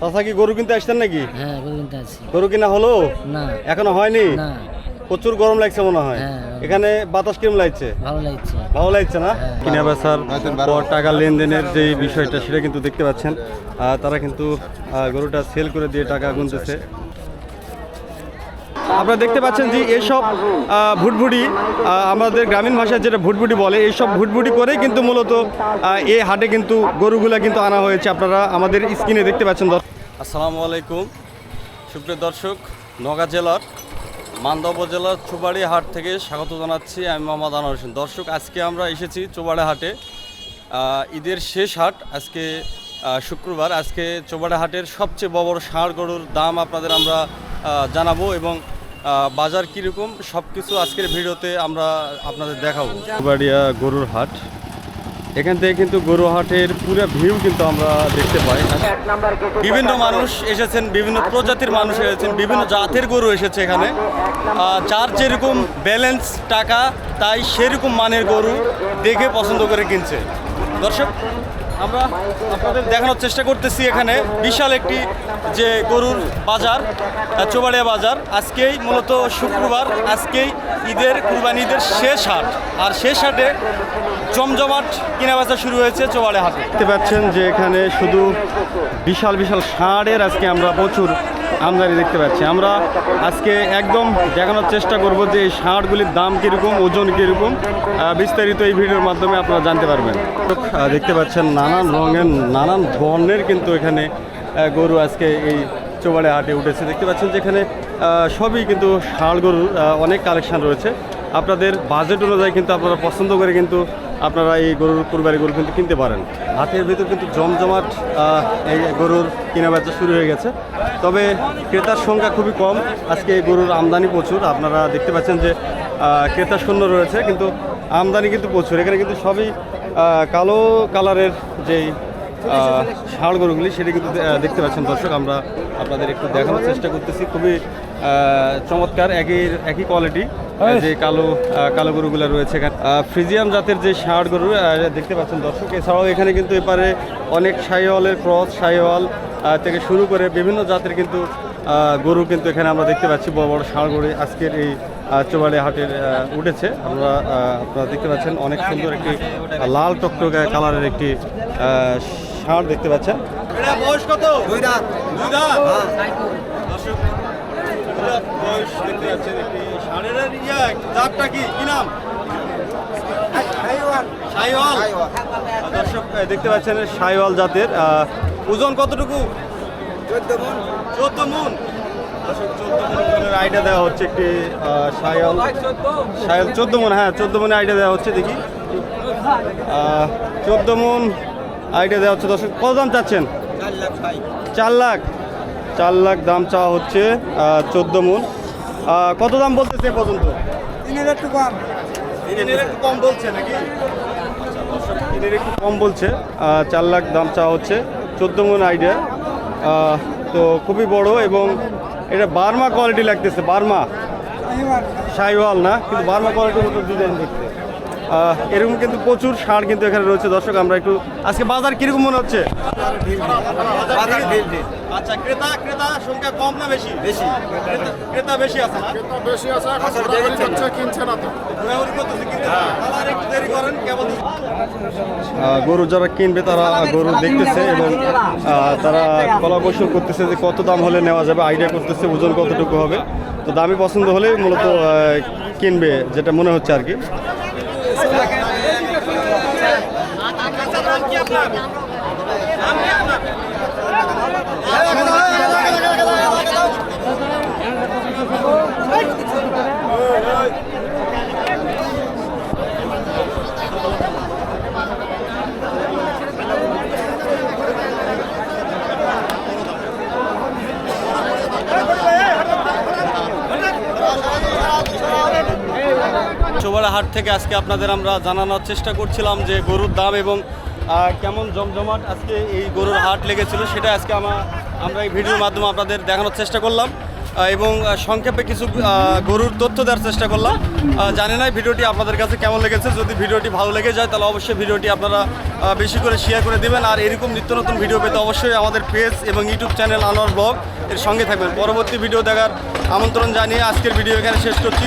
চাচা কি গরু কিনতে আসতেন নাকি? হ্যাঁ গরু কিনতে আসছি। গরু কিনা হলো? না। এখনও হয়নি? না। প্রচুর গরম লাগছে মনে হয়। হ্যাঁ। এখানে বাতাস কিরম লাগছে? ভালো লাগছে। ভালো লাগছে না? কিনা বেচার পর টাকা লেনদেনের যে বিষয়টা সেটা কিন্তু দেখতে পাচ্ছেন। তারা কিন্তু গরুটা সেল করে দিয়ে টাকা গুনতেছে। আপনারা দেখতে পাচ্ছেন যে এসব ভুটভুটি আমাদের গ্রামীণ ভাষায় যেটা ভুটভুটি বলে, এইসব ভুটভুটি করে কিন্তু মূলত এই হাটে কিন্তু গরুগুলা কিন্তু আনা হয়েছে। আপনারা আমাদের স্ক্রিনে দেখতে পাচ্ছেন আসসালামু আলাইকুম। সুপ্রিয় দর্শক, নগা জেলার, মান্দা উপজেলার চুবাড়ি হাট থেকে স্বাগত জানাচ্ছি আমি মোহাম্মদ আনোয়ার হোসেন। দর্শক, আজকে আমরা এসেছি চোবাড়া হাটে। ঈদের শেষ হাট আজকে শুক্রবার। আজকে চোবাড়া হাটের সবচেয়ে বড় ষাঁড় গরুর দাম আপনাদের আমরা জানাব এবং বাজার কীরকম? সব কিছু আজকের ভিডিওতে আমরা আপনাদের দেখাবো। চুবাড়িয়া গরুর হাট। এখান থেকে কিন্তু গরু হাটের পুরো ভিউ কিন্তু আমরা দেখতে পাই। বিভিন্ন মানুষ এসেছেন বিভিন্ন প্রজাতির মানুষ এসেছেন বিভিন্ন জাতের গরু এসেছে এখানে। যার যেরকম ব্যালেন্স টাকা তাই সেরকম মানের গরু দেখে পছন্দ করে কিনছে। দর্শক আমরা আপনাদের দেখানোর চেষ্টা করতেছি এখানে বিশাল একটি যে গরুর বাজার চোবাড়িয়া বাজার। আজকেই মূলত শুক্রবার, আজকেই ঈদের, কুরবানি ঈদের শেষ হাট। আর শেষ হাটে জমজমাট কেনাবেচা শুরু হয়েছে চোবাড়ে হাটে। দেখতে পাচ্ছেন যে এখানে শুধু বিশাল বিশাল ষাঁড়ের আজকে আমরা প্রচুর আমদানি দেখতে পাচ্ছি। আমরা আজকে একদম দেখানোর চেষ্টা করব যে এই ষাঁড়গুলির দাম কীরকম, ওজন কীরকম বিস্তারিত এই ভিডিওর মাধ্যমে আপনারা জানতে পারবেন। দেখতে পাচ্ছেন নানান রঙের, নানান ধরনের কিন্তু এখানে গরু আজকে এই চোবাড়ে হাটে উঠেছে। দেখতে পাচ্ছেন যেখানে সবই কিন্তু ষাঁড় গরুর অনেক কালেকশন রয়েছে। আপনাদের বাজেট অনুযায়ী কিন্তু আপনারা পছন্দ করে কিন্তু আপনারা এই গরুর কুরবানি গরু কিন্তু কিনতে পারেন। হাটের ভিতর কিন্তু জমজমাট এই গরুর কেনা বেচা শুরু হয়ে গেছে। তবে ক্রেতার সংখ্যা খুবই কম। আজকে এই গরুর আমদানি প্রচুর। আপনারা দেখতে পাচ্ছেন যে ক্রেতা শূন্য রয়েছে, কিন্তু আমদানি কিন্তু প্রচুর। এখানে কিন্তু সবই কালো কালারের যেই ষাঁড় গরুগুলি, সেটা কিন্তু দেখতে পাচ্ছেন দর্শক। আমরা আপনাদের একটু দেখানোর চেষ্টা করতেছি। খুবই চমৎকার, একই একই কোয়ালিটি যে কালো কালো গরুগুলো রয়েছে এখানে। ফ্রিজিয়াম জাতের যে ষাঁড় গরু দেখতে পাচ্ছেন দর্শক এছাড়াও এখানে কিন্তু এপারে অনেক সাইওয়ালের ক্রস সাইওয়াল থেকে শুরু করে বিভিন্ন জাতের কিন্তু আহ, গরু কিন্তু এখানে আমরা দেখতে পাচ্ছি বড় বড় ষাঁড় গরু আজকের এই চোবাড়ি হাটের উঠেছে। আমরা আপনারা দেখতে পাচ্ছেন অনেক সুন্দর একটি লাল টকটকে কালারের একটি আহ, ষাঁড় দেখতে পাচ্ছেন। বয়স কত? দুই দাঁত। দুই দাঁত? দর্শক, বয়স দেখতে পাচ্ছেন একটি জাতটা কি? কি নাম? সাইওয়াল। দর্শক দেখতে পাচ্ছেন সাইওয়াল জাতের ওজন কতটুকু? চোদ্দ মন। দর্শক চোদ্দ মনের আইডিয়া দেওয়া হচ্ছে একটি সাইওয়াল। সাইওয়াল চোদ্দ মন হ্যাঁ চোদ্দ মনে আইডিয়া দেওয়া হচ্ছে দেখি। চোদ্দ মন আইডিয়া দেওয়া হচ্ছে দর্শক কত দাম চাচ্ছেন? চার লাখ চার লাখ। দাম চাওয়া হচ্ছে চোদ্দ মন। কত দাম বলতেছে পর্যন্ত? তিনের একটু কম। তিনের একটু কম বলছে নাকি? তিনের একটু কম বলছে। চার লাখ দাম চাওয়া হচ্ছে। চোদ্দ মন আইডিয়া তো খুবই বড় এবং এটা বার্মা কোয়ালিটি লাগতেছে বার্মা। শাহিওয়াল না কিন্তু বার্মা কোয়ালিটির মতো ডিজাইন দেখতে এরকম কিন্তু প্রচুর সার কিন্তু এখানে রয়েছে। দর্শক আমরা একটু আজকে বাজার কীরকম মনে হচ্ছে? আচ্ছা ক্রেতা ক্রেতা সংখ্যা কম না বেশি? বেশি। ক্রেতা বেশি আছে আছে কিনছে না তো। কেবল গরু যারা কিনবে তারা গরু দেখতেছে এবং তারা কলা কৌশল করতেছে যে কত দাম হলে নেওয়া যাবে আইডিয়া করতেছে ওজন কতটুকু হবে। তো দামি পছন্দ হলে মূলত কিনবে যেটা মনে হচ্ছে আর কি। চোবাড়া হাট থেকে আজকে আপনাদের আমরা জানানোর চেষ্টা করছিলাম যে গরুর দাম এবং কেমন জমজমাট আজকে এই গরুর হাট লেগেছিল সেটা আজকে আমরা আমরা এই ভিডিওর মাধ্যমে আপনাদের দেখানোর চেষ্টা করলাম। এবং সংক্ষেপে কিছু গরুর তথ্য দেওয়ার চেষ্টা করলাম। জানি না ভিডিওটি আপনাদের কাছে কেমন লেগেছে। যদি ভিডিওটি ভালো লেগে যায় তাহলে অবশ্যই ভিডিওটি আপনারা বেশি করে শেয়ার করে দেবেন। আর এরকম নিত্য নতুন ভিডিও পেতে অবশ্যই আমাদের পেজ এবং ইউটিউব চ্যানেল আনোয়ার ব্লগ এর সঙ্গে থাকবেন। পরবর্তী ভিডিও দেখার আমন্ত্রণ জানিয়ে আজকের ভিডিও এখানে শেষ করছি।